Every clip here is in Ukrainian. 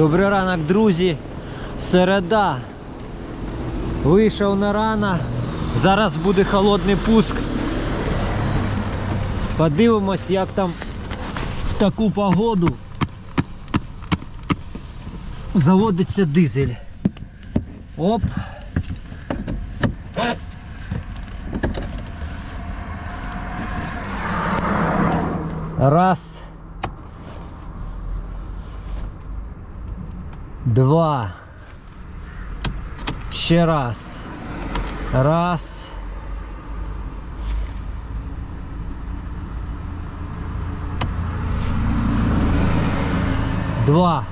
Добрий ранок, друзі. Середа. Вийшов на рано. Зараз буде холодний пуск. Подивимось, як там таку погоду заводиться дизель. Оп. Раз. Два. Ще раз. Раз. Два.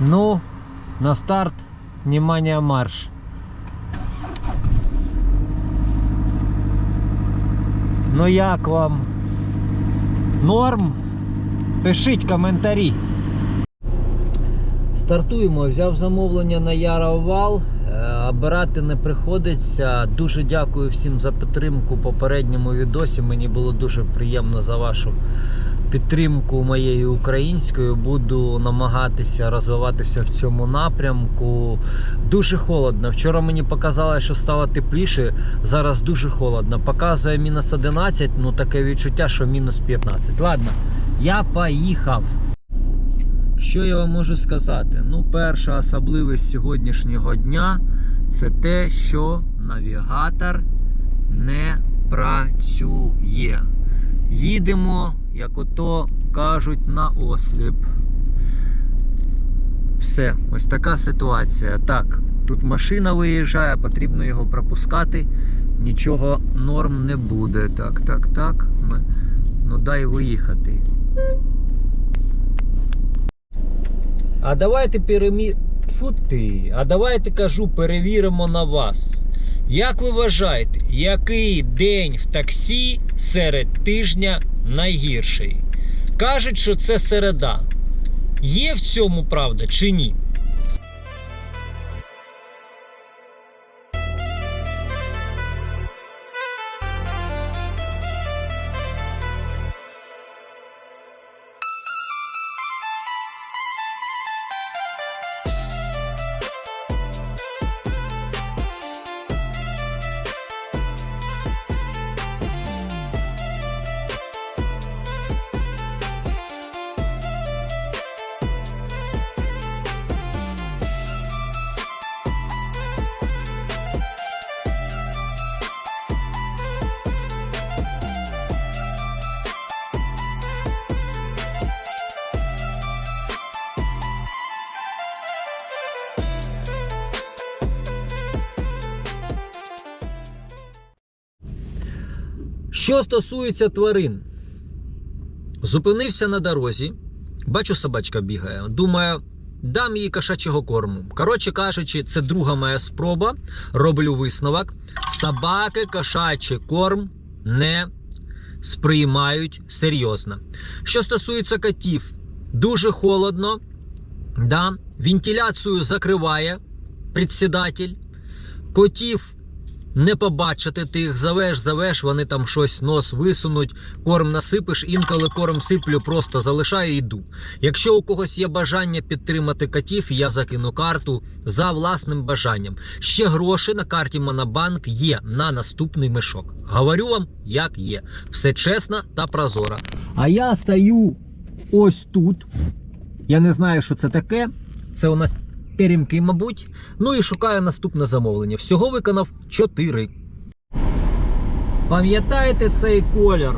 Ну, на старт. Внимание, марш. Ну як вам? Норм? Пишіть коментарі. Стартуємо. Взяв замовлення на Яровал. Е, Обирати не приходиться. Дуже дякую всім за підтримку попередньому відосі. Мені було дуже приємно за вашу підтримку моєї української. Буду намагатися розвиватися в цьому напрямку. Дуже холодно. Вчора мені показали, що стало тепліше. Зараз дуже холодно. Показує мінус 11, ну таке відчуття, що мінус 15. Ладно, я поїхав. Що я вам можу сказати? Ну, перша особливість сьогоднішнього дня це те, що навігатор не працює. Їдемо, як ото кажуть, на осліп. Все, ось така ситуація. Так, тут машина виїжджає, потрібно його пропускати. Нічого норм не буде. Так, так, так. Ми... Ну дай виїхати. А давайте перемі... Ти. А давайте кажу, перевіримо на вас. Як ви вважаєте, який день в таксі серед тижня найгірший? Кажуть, що це середа. Є в цьому правда чи ні? Що стосується тварин, зупинився на дорозі, бачу, собачка бігає. Думаю, дам їй кошачого корму. Коротше кажучи, це друга моя спроба. Роблю висновок. Собаки кошачий корм не сприймають серйозно. Що стосується котів, дуже холодно. Да? Вентиляцію закриває председатель. Котів не побачити, ти їх завеш, завеш, вони там щось нос висунуть, корм насипиш, інколи корм сиплю, просто залишаю і йду. Якщо у когось є бажання підтримати котів, я закину карту за власним бажанням. Ще гроші на карті Монобанк є на наступний мішок. Говорю вам, як є. Все чесно та прозоро. А я стою ось тут. Я не знаю, що це таке. Це у нас теремки, мабуть. Ну і шукаю наступне замовлення. Всього виконав 4. Пам'ятаєте цей колір?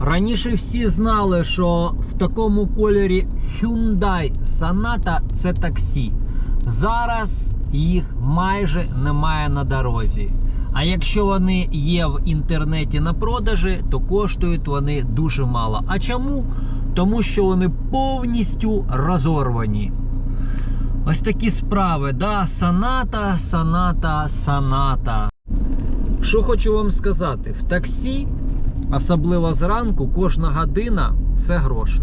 Раніше всі знали, що в такому кольорі Hyundai Sonata це таксі. Зараз їх майже немає на дорозі. А якщо вони є в інтернеті на продажі, то коштують вони дуже мало. А чому? Тому що вони повністю розорвані. Ось такі справи, да, саната, саната, саната. Що хочу вам сказати, в таксі, особливо зранку, кожна година це гроші.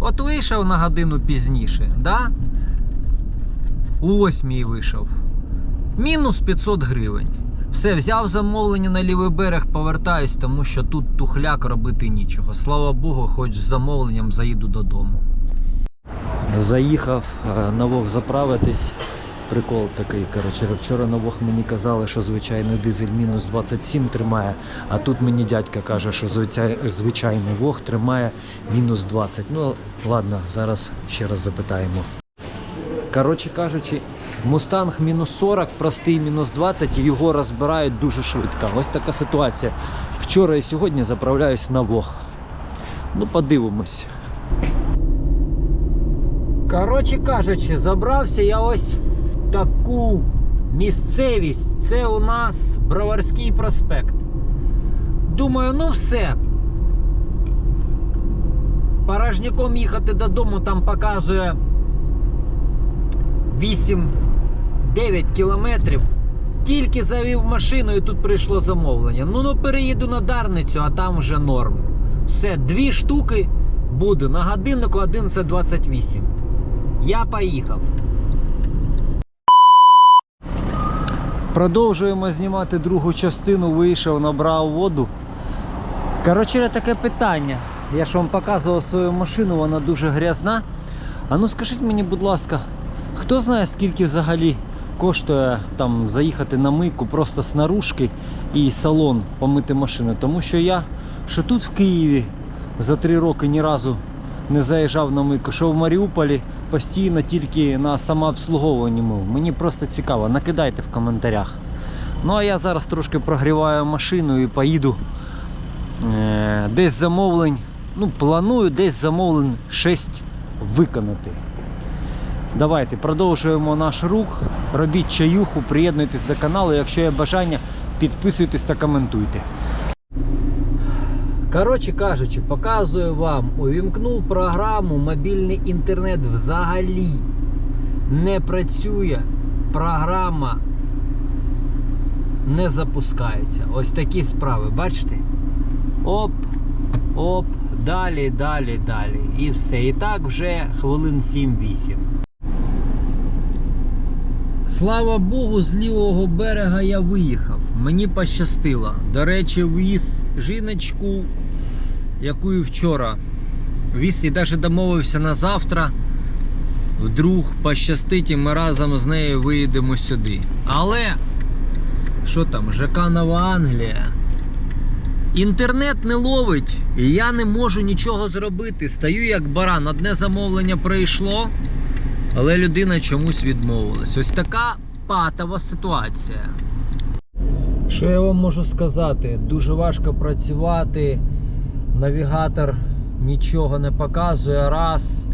От вийшов на годину пізніше, да? У восьмій вийшов. Мінус 500 гривень. Все, взяв замовлення на лівий берег, повертаюсь, тому що тут тухляк робити нічого. Слава Богу, хоч з замовленням заїду додому. Заїхав е, на Вог заправитись. Прикол такий, коротше, вчора на Вог мені казали, що звичайний дизель мінус 27 тримає, а тут мені дядька каже, що звичайний Вог тримає мінус 20. Ну ладно, зараз ще раз запитаємо. Коротше кажучи, Мустанг мінус 40, простий мінус 20, і його розбирають дуже швидко. Ось така ситуація. Вчора і сьогодні заправляюсь на Вог. Ну, подивимось. Коротше кажучи, забрався я ось в таку місцевість. Це у нас Броварський проспект. Думаю, ну все. Порожняком їхати додому там показує 8-9 кілометрів. Тільки завів машину і тут прийшло замовлення. Ну ну переїду на Дарницю, а там вже норм. Все, дві штуки буде. На годиннику 11.28. Я поїхав. Продовжуємо знімати другу частину. Вийшов, набрав воду. Коротше, таке питання. Я ж вам показував свою машину, вона дуже грязна. А ну скажіть мені, будь ласка, хто знає, скільки взагалі коштує там заїхати на мийку просто з наружки і салон помити машину? Тому що я, що тут в Києві за три роки ні разу не заїжджав на мийку, що в Маріуполі постійно тільки на самообслуговуванні мив. Мені просто цікаво, накидайте в коментарях. Ну а я зараз трошки прогріваю машину і поїду е, десь замовлень. Ну, планую десь замовлень 6 виконати. Давайте продовжуємо наш рух. Робіть чаюху, приєднуйтесь до каналу. Якщо є бажання, підписуйтесь та коментуйте. Коротше кажучи, показую вам, увімкнув програму, мобільний інтернет взагалі не працює. Програма не запускається. Ось такі справи, бачите? Оп, оп, далі, далі, далі. І все. І так вже хвилин 7-8. Слава Богу, з лівого берега я виїхав. Мені пощастило. До речі, віз жіночку, яку і вчора віз і навіть домовився на завтра. Вдруг пощастить і ми разом з нею виїдемо сюди. Але що там, ЖК Нова Англія? Інтернет не ловить, і я не можу нічого зробити. Стаю як баран. Одне замовлення прийшло, але людина чомусь відмовилась. Ось така патова ситуація. Що я вам можу сказати? Дуже важко працювати. Навігатор нічого не показує. Раз.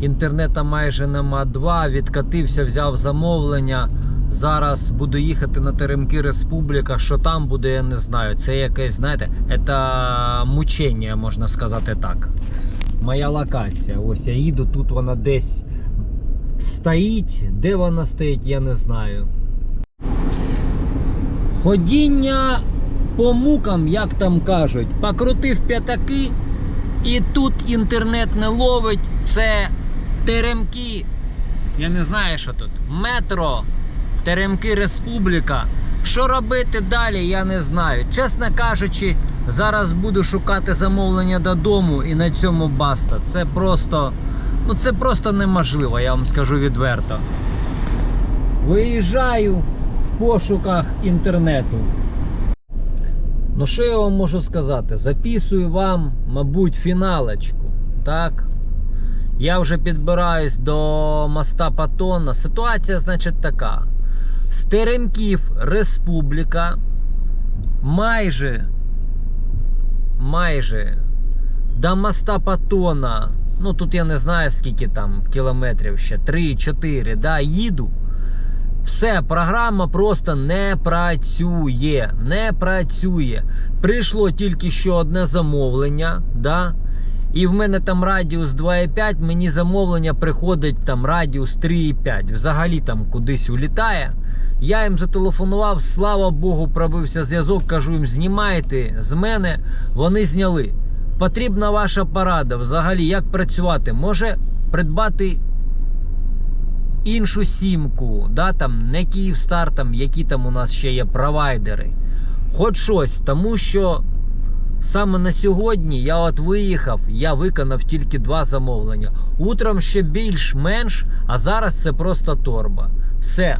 Інтернета майже нема. Два. Відкатився, взяв замовлення. Зараз буду їхати на Теремки Республіка. Що там буде, я не знаю. Це якесь, знаєте, це мучення, можна сказати так. Моя локація. Ось я їду, тут вона десь стоїть. Де вона стоїть, я не знаю. Ходіння по мукам, як там кажуть, покрутив п'ятаки, і тут інтернет не ловить. Це теремки. Я не знаю, що тут. Метро, Теремки Республіка. Що робити далі, я не знаю. Чесно кажучи, зараз буду шукати замовлення додому і на цьому баста. Це просто, ну це просто неможливо, я вам скажу відверто. Виїжджаю пошуках інтернету. Ну, що я вам можу сказати? Записую вам, мабуть, фіналочку. Так? Я вже підбираюсь до моста Патона. Ситуація, значить, така. З Теремків Республіка майже майже до моста Патона. Ну тут я не знаю скільки там кілометрів ще 3-4, да, їду. Все, програма просто не працює. Не працює. Прийшло тільки що одне замовлення, да? і в мене там радіус 2,5, мені замовлення приходить там радіус 3,5. Взагалі там кудись улітає. Я їм зателефонував, слава Богу, пробився зв'язок, кажу їм, знімайте з мене. Вони зняли. Потрібна ваша порада. Взагалі, як працювати? Може придбати іншу сімку, да, там, не Київстар, там, які там у нас ще є провайдери. Хоч щось, тому що Саме на сьогодні я от виїхав, я виконав тільки два замовлення. Утром ще більш-менш, а зараз це просто торба. Все.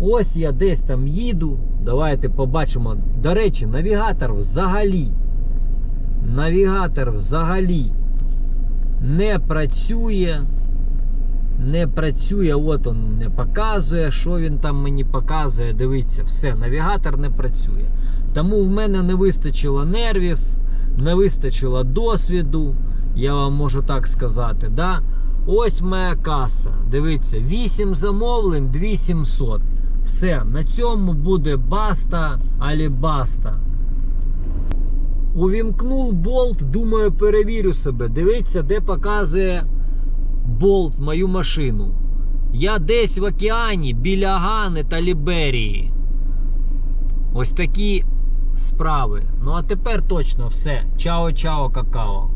Ось я десь там їду. Давайте побачимо. До речі, навігатор взагалі. Навігатор взагалі не працює. Не працює, от он не показує, що він там мені показує. Дивіться, все, навігатор не працює. Тому в мене не вистачило нервів, не вистачило досвіду, я вам можу так сказати. Да? Ось моя каса. Дивіться, 8 замовлень, 2700. Все, на цьому буде баста, алібаста. Увімкнув болт, думаю, перевірю себе. Дивіться, де показує болт мою машину. Я десь в океані біля Гани та Ліберії. Ось такі справи. Ну а тепер точно все. Чао-чао, какао.